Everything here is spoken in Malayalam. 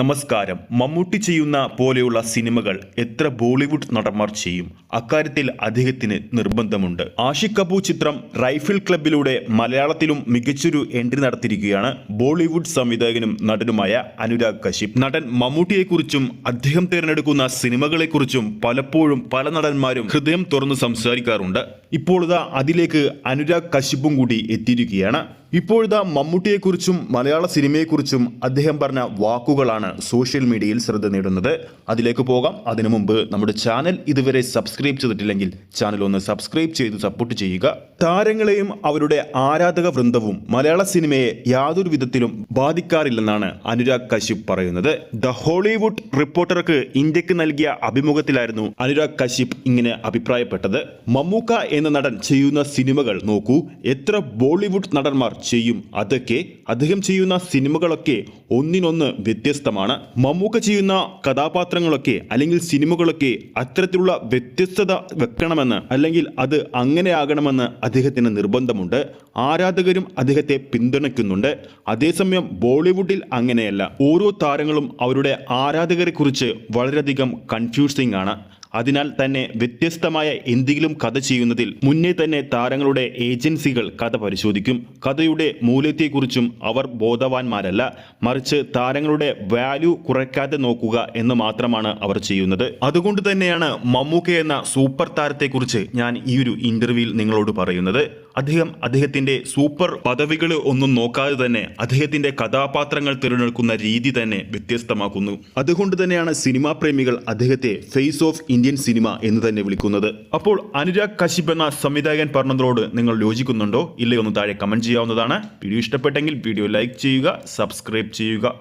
നമസ്കാരം. മമ്മൂട്ടി ചെയ്യുന്ന പോലെയുള്ള സിനിമകൾ എത്ര ബോളിവുഡ് നടന്മാർ ചെയ്യും? അക്കാര്യത്തിൽ അദ്ദേഹത്തിന് നിർബന്ധമുണ്ട്. ആഷിഖ് കപൂർ ചിത്രം റൈഫിൾ ക്ലബിലൂടെ മലയാളത്തിലും മികച്ചൊരു എൻട്രി നടത്തിയിരിക്കുകയാണ് ബോളിവുഡ് സംവിധായകനും നടനുമായ അനുരാഗ് കശ്യപ്. നടൻ മമ്മൂട്ടിയെക്കുറിച്ചും അദ്ദേഹം തിരഞ്ഞെടുക്കുന്ന സിനിമകളെക്കുറിച്ചും പലപ്പോഴും പല നടന്മാരും ഹൃദയം തുറന്ന് സംസാരിക്കാറുണ്ട്. ഇപ്പോൾ അതിലേക്ക് അനുരാഗ് കശ്യപും കൂടി എത്തിയിരിക്കുകയാണ്. ഇപ്പോഴിതാ മമ്മൂട്ടിയെക്കുറിച്ചും മലയാള സിനിമയെക്കുറിച്ചും അദ്ദേഹം പറഞ്ഞ വാക്കുകളാണ് സോഷ്യൽ മീഡിയയിൽ ശ്രദ്ധ നേടുന്നത്. അതിലേക്ക് പോകാം. അതിനു മുമ്പ് നമ്മുടെ ചാനൽ ഇതുവരെ സബ്സ്ക്രൈബ് ചെയ്തിട്ടില്ലെങ്കിൽ ചാനൽ ഒന്ന് സബ്സ്ക്രൈബ് ചെയ്ത് സപ്പോർട്ട് ചെയ്യുക. താരങ്ങളെയും അവരുടെ ആരാധക വൃന്ദവും മലയാള സിനിമയെ യാതൊരു വിധത്തിലും ബാധിക്കാറില്ലെന്നാണ് അനുരാഗ് കശ്യപ് പറയുന്നത്. ദ ഹോളിവുഡ് റിപ്പോർട്ടർക്ക് ഇന്ത്യയ്ക്ക് നൽകിയ അഭിമുഖത്തിലായിരുന്നു അനുരാഗ് കശ്യപ് ഇങ്ങനെ അഭിപ്രായപ്പെട്ടത്. മമ്മൂക്ക എന്ന നടൻ ചെയ്യുന്ന സിനിമകൾ നോക്കൂ. എത്ര ബോളിവുഡ് നടന്മാർ ചെയ്യും. അതൊക്കെ അദ്ദേഹം ചെയ്യുന്ന സിനിമകളൊക്കെ ഒന്നിനൊന്ന് വ്യത്യസ്തമാണ്. മമ്മൂക്ക ചെയ്യുന്ന കഥാപാത്രങ്ങളൊക്കെ അല്ലെങ്കിൽ സിനിമകളൊക്കെ അത്തരത്തിലുള്ള വ്യത്യസ്തത വെക്കണമെന്ന് അല്ലെങ്കിൽ അത് അങ്ങനെയാകണമെന്ന് അദ്ദേഹത്തിന് നിർബന്ധമുണ്ട്. ആരാധകരും അദ്ദേഹത്തെ പിന്തുണയ്ക്കുന്നുണ്ട്. അതേസമയം ബോളിവുഡിൽ അങ്ങനെയല്ല. ഓരോ താരങ്ങളും അവരുടെ ആരാധകരെക്കുറിച്ച് വളരെയധികം കൺഫ്യൂസിംഗ് ആണ്. അതിനാൽ തന്നെ വ്യത്യസ്തമായ എന്തെങ്കിലും കഥ ചെയ്യുന്നതിൽ മുന്നേ തന്നെ താരങ്ങളുടെ ഏജൻസികൾ കഥ പരിശോധിക്കും. കഥയുടെ മൂല്യത്തെക്കുറിച്ചും അവർ ബോധവാന്മാരല്ല. മറിച്ച് താരങ്ങളുടെ വാല്യൂ കുറയ്ക്കാതെ നോക്കുക എന്ന് മാത്രമാണ് അവർ ചെയ്യുന്നത്. അതുകൊണ്ട് തന്നെയാണ് മമ്മൂക്ക എന്ന സൂപ്പർ താരത്തെക്കുറിച്ച് ഞാൻ ഈ ഒരു ഇന്റർവ്യൂവിൽ നിങ്ങളോട് പറയുന്നത്. അദ്ദേഹം അദ്ദേഹത്തിന്റെ സൂപ്പർ പദവികൾ ഒന്നും നോക്കാതെ തന്നെ അദ്ദേഹത്തിന്റെ കഥാപാത്രങ്ങൾ തിരഞ്ഞെടുക്കുന്ന രീതി തന്നെ വ്യത്യസ്തമാക്കുന്നു. അതുകൊണ്ട് തന്നെയാണ് സിനിമാ പ്രേമികൾ അദ്ദേഹത്തെ ഫേസ് ഓഫ് ഇന്ത്യൻ സിനിമ എന്ന് തന്നെ വിളിക്കുന്നത്. അപ്പോൾ അനുരാഗ് കശ്യപ് എന്ന സംവിധായകൻ പറഞ്ഞതിനോട് നിങ്ങൾ യോജിക്കുന്നുണ്ടോ? ഇല്ലയോ ഒന്ന് താഴെ കമന്റ് ചെയ്യാവുന്നതാണ്. വീഡിയോ ഇഷ്ടപ്പെട്ടെങ്കിൽ വീഡിയോ ലൈക്ക് ചെയ്യുക സബ്സ്ക്രൈബ് ചെയ്യുക.